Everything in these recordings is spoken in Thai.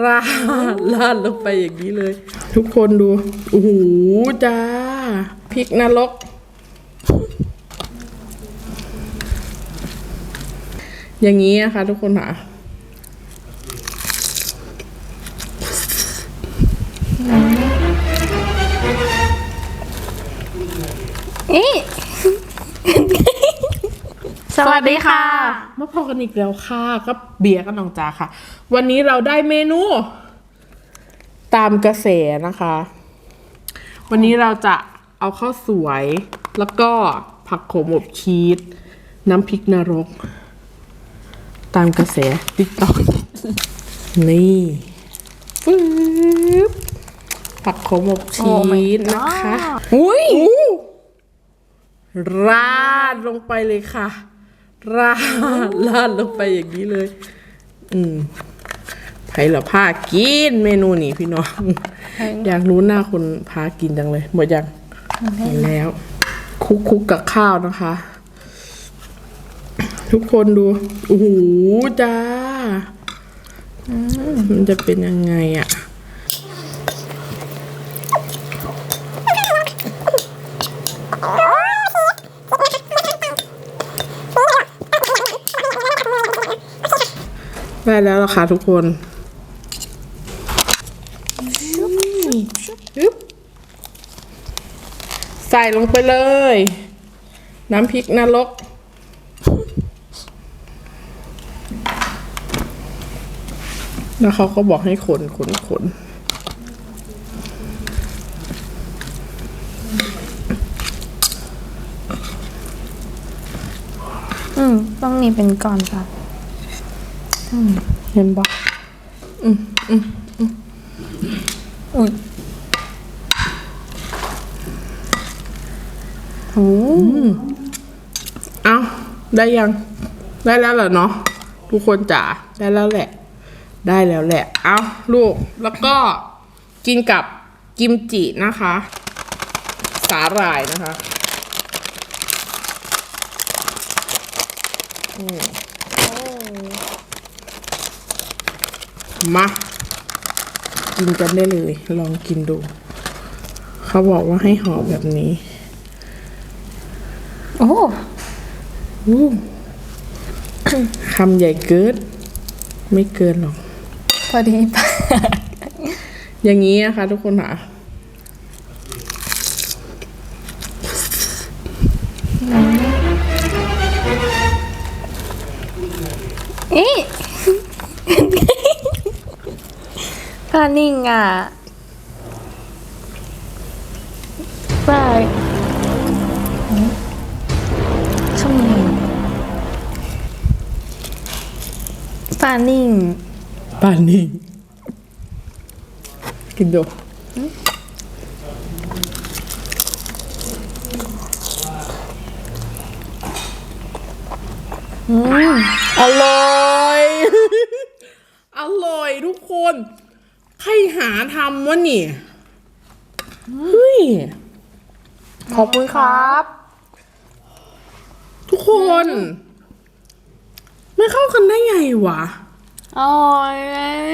ราดราดลงไปอย่างนี้เลย ทุกคนดูโอ้โหจ้าพริกนรกอย่างนี้นะคะ ทุกคนค่ะเอ๊ะ สวัสดีค่ะ มาพอกันอีกแล้วค่ะก็เบียร์กับน้องจาค่ะ วันนี้เราได้เมนู ตามกระแสนะคะ วันนี้เราจะเอาข้าวสวย แล้วก็ผักโขมอบชีสน้ำพริกนรก ตามกระแสติ๊กต็อกนี่ปึ๊บผักโขมอบชี Oh my สนะคะ god อุ้ยราดลงไปเลยค่ะ ราดราดลงไปอย่างนี้เลย อืมไผ่ละผ้ากินเมนูนี้พี่น้อง อยากรู้หน้าคนพากินจังเลยหมดยังเห็นแล้วคลุกคุกกับข้าวนะคะ ทุกคนดู โอ้โหจ้า มันจะเป็นยังไงอะ่ะ ได้แล้วล่ะค่ะทุกคนปึ๊บใส่ลงไปเลย น้ำพริกนรก แล้วเขาก็บอกให้ขนขนขนอืม ต้องมีเป็นก่อนค่ะ เห็นปะอุ้ยโอ้เอาได้ยัง ได้แล้วเหรอเนาะทุกคนจ๋าได้แล้วแหละ ได้แล้วแหละ เอาลูก แล้วก็กินกับกิมจินะคะ สาหร่ายนะคะ อืม มากินกันได้เลย ลองกินดู เขาบอกว่าให้ห่อแบบนี้ โอ้อู้คำใหญ่เกินไม่เกินหรอก พอดีปะอย่างนี้นะคะทุกคนค่ะ พานิ่งอะไปช่องนี้ปานิ่งป่านนี้กินดูอืมอร่อย อร่อยทุกคน ใครหาทำวะนี่เฮ้ยขอบคุณครับ ทุกคน ไม่เข้ากันได้ไงวะอร่อยเลย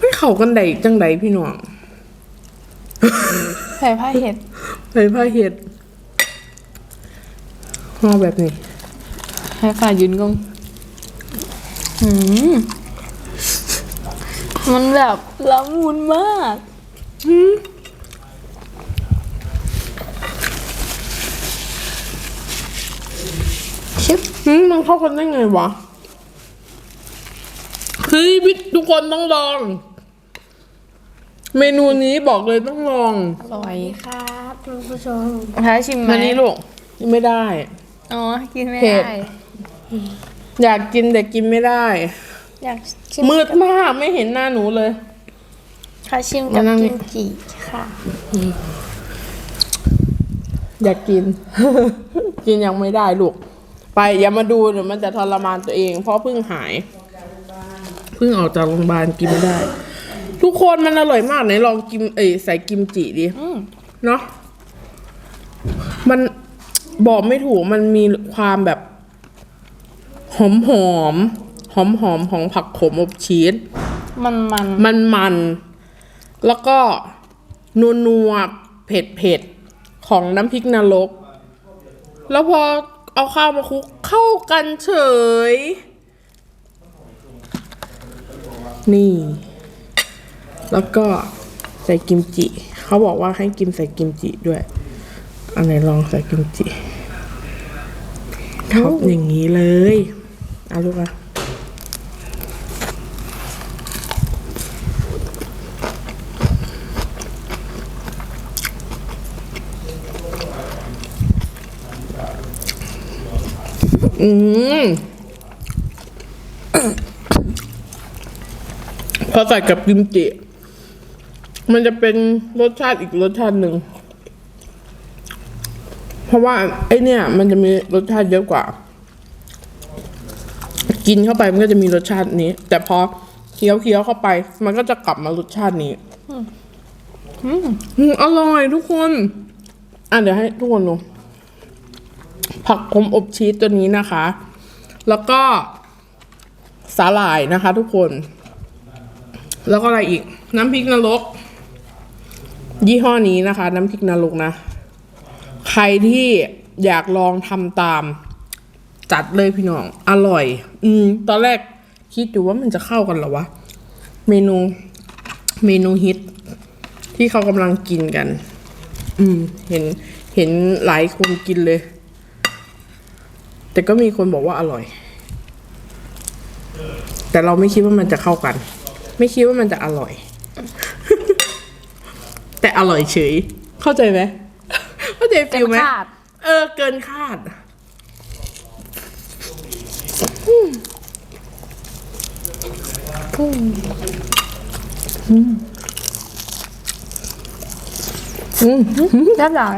ไม่เข้ากันได้จังใดพี่น้องใส่ผ้าเห็ดใส่ผ้าเห็ดห่อแบบนี้ให้ฝ่ายืนกงอืม มันแบบละมุนมากชิบหืมมันเข้ากันได้ไงวะคือวิททุกคนต้องลอง เมนูนี้บอกเลยต้องลองอร่อยครับคุณผู้ชมท้าชิมไหมอันนี้ลูกไม่ได้ อ๋อ กินไม่เผ็ดได้ อยากกินแต่กินไม่ได้ อยากชิมมืดมากไม่เห็นหน้าหนูเลยท้าชิมกับมานั่งกิมจิค่ะ อยากกิน กินยังไม่ได้ลูก ไปอย่ามาดูเดี๋ยวมันจะทรมานตัวเอง เพราะเพิ่งหาย เพิ่งออกจากโรงพยาบาลกินไม่ได้ ทุกคนมันอร่อยมากไหนลองกิมเอ้ยใส่กิมจิดิ อืมเนาะมันบอกไม่ถูกมันมีความแบบ หอมหอม หอมหอมๆของผักขมอบชีสมันมันมันมันๆแล้วก็นัวนัวๆเผ็ดเผ็ดๆของน้ำพริกนรก แล้วพอเอาข้าวมาคลุกเข้ากันเฉย นี่ แล้วก็ใส่กิมจิ เขาบอกว่าให้กินใส่กิมจิด้วย อันไหนลองใส่กิมจิทับอย่างนี้เลย เอาลูกอะ อืมพอใส่กับกิมจิ มันจะเป็นรสชาติอีกรสชาติหนึ่ง เพราะว่าไอเนี่ย มันจะมีรสชาติเยอะกว่า กินเข้าไปมันก็จะมีรสชาตินี้ แต่พอเคี้ยวเคี้ยวเข้าไป มันก็จะกลับมารสชาตินี้อืมอร่อยทุกคน อะเดี๋ยวให้ทุกคนดู ผักขมอบชีสตัวนี้นะคะ แล้วก็สาหร่ายนะคะ ทุกคน แล้วก็อะไรอีก น้ำพริกนรก ยี่ห้อนี้นะคะ น้ำพริกนรกนะ ใครที่อยากลองทำตาม จัดเลยพี่น้อง อร่อย อืม ตอนแรกคิดอยู่ว่ามันจะเข้ากันหรอวะ เมนูเมนูฮิต ที่เขากำลังกินกัน อืม เห็นเห็นหลายคนกินเลย แต่ก็มีคนบอกว่าอร่อย แต่เราไม่คิดว่ามันจะเข้ากัน ไม่คิดว่ามันจะอร่อย แต่อร่อยเฉย เข้าใจไหมเข้าใจฟิลไหมคาดเออ เกินคาดเรียบร้อย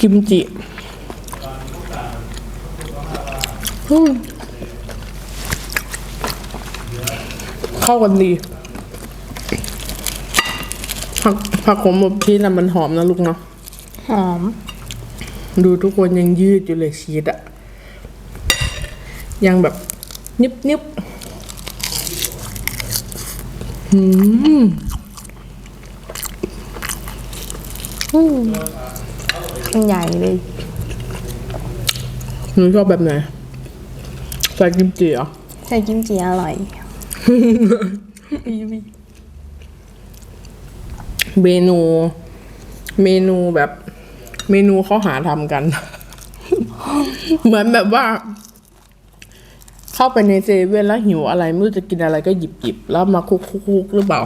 กิมจิอืมเข้ากันดีผักผักขมอบชีสน่ะมันหอมนะลูกเนาะหอม ดูทุกคนยังยืดอยู่เลยชีสอะยังแบบนิบนิบอืม ใหญ่เลยหนูชอบแบบไหน ใส่กิมจิเหรอใส่กิมจิอร่อย เมนู เมนูแบบ เมนูเขาหาทำกัน เหมือนแบบว่า เข้าไปในเซเว่นแล้วหิวอะไรไม่รู้จะกินอะไรก็หยิบหยิบแล้วมาคุกคุกคุกหรือเปล่า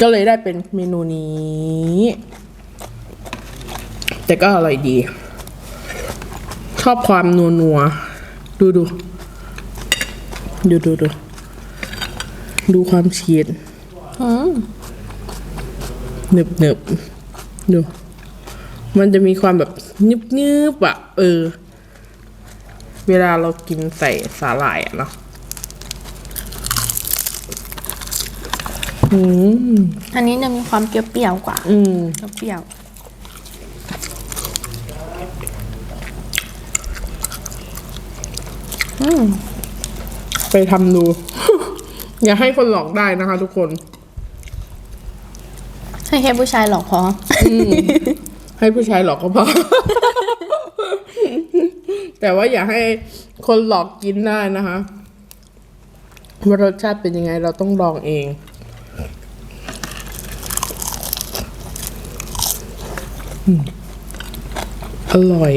ก็เลยได้เป็นเมนูนี้ แต่ก็อร่อยดี ชอบความนัวนัวๆดูดูดูดูดูดูความชีสหนึบหนึบดู มันจะมีความแบบนึบนึบๆอะเออ เวลาเรากินใส่สาหร่ายอะเนาะอืมอันนี้จะมีความเปรี้ยวๆกว่า อืมเปรี้ยวอื ไปทำดู อย่าให้คนหลอกได้นะคะ ทุกคนให้แค่ผู้ชายหลอกพอให้ผู้ชายหลอกก็พอ แต่ว่าอย่าให้คนหลอกกินได้นะคะว่ารสชาติเป็นยังไงเราต้องลองเองอืมอร่อย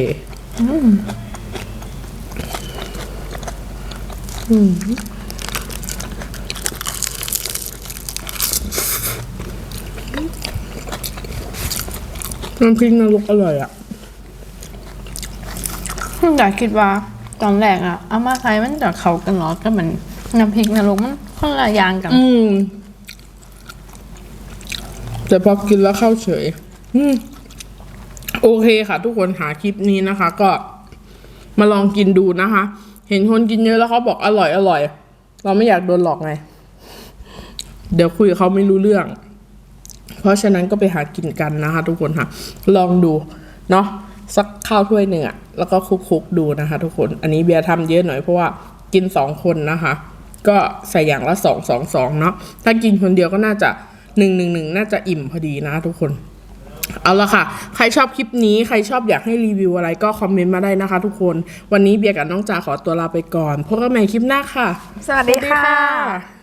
น้ำพริกนรกอร่อยอะแต่คิดว่าตอนแรกอะเอามาใส่มันจะเข้ากันเหรอก็เหมือนน้ำพริกนรกมันคนละอย่างกัน อืมแต่พอกินแล้วเข้าเฉย อืมโอเคค่ะ ทุกคนหาคลิปนี้นะคะ ก็มาลองกินดูนะคะเห็นคนกินเยอะแล้วเขาบอกอร่อยอร่อย เราไม่อยากโดนหลอกไง เดี๋ยวคุยกับเขาไม่รู้เรื่อง เพราะฉะนั้นก็ไปหากินกันนะคะ ทุกคนค่ะ ลองดูเนาะสักข้าวถ้วยหนึ่งอะแล้วก็คลุกๆดูนะคะ ทุกคน อันนี้เบียร์ทำเยอะหน่อยเพราะว่ากินสองคนนะคะ ก็ใส่อย่างละสองสองสองเนาะถ้ากินคนเดียวก็น่าจะหนึ่งหนึ่งหนึ่งน่าจะอิ่มพอดีนะทุกคน เอาละค่ะ ใครชอบคลิปนี้ ใครชอบอยากให้รีวิวอะไรก็คอมเมนต์มาได้นะคะทุกคน วันนี้เบียร์กับน้องจ๋าขอตัวลาไปก่อน พบกันใหม่คลิปหน้าค่ะ สวัสดีค่ะสวัสดีค่ะ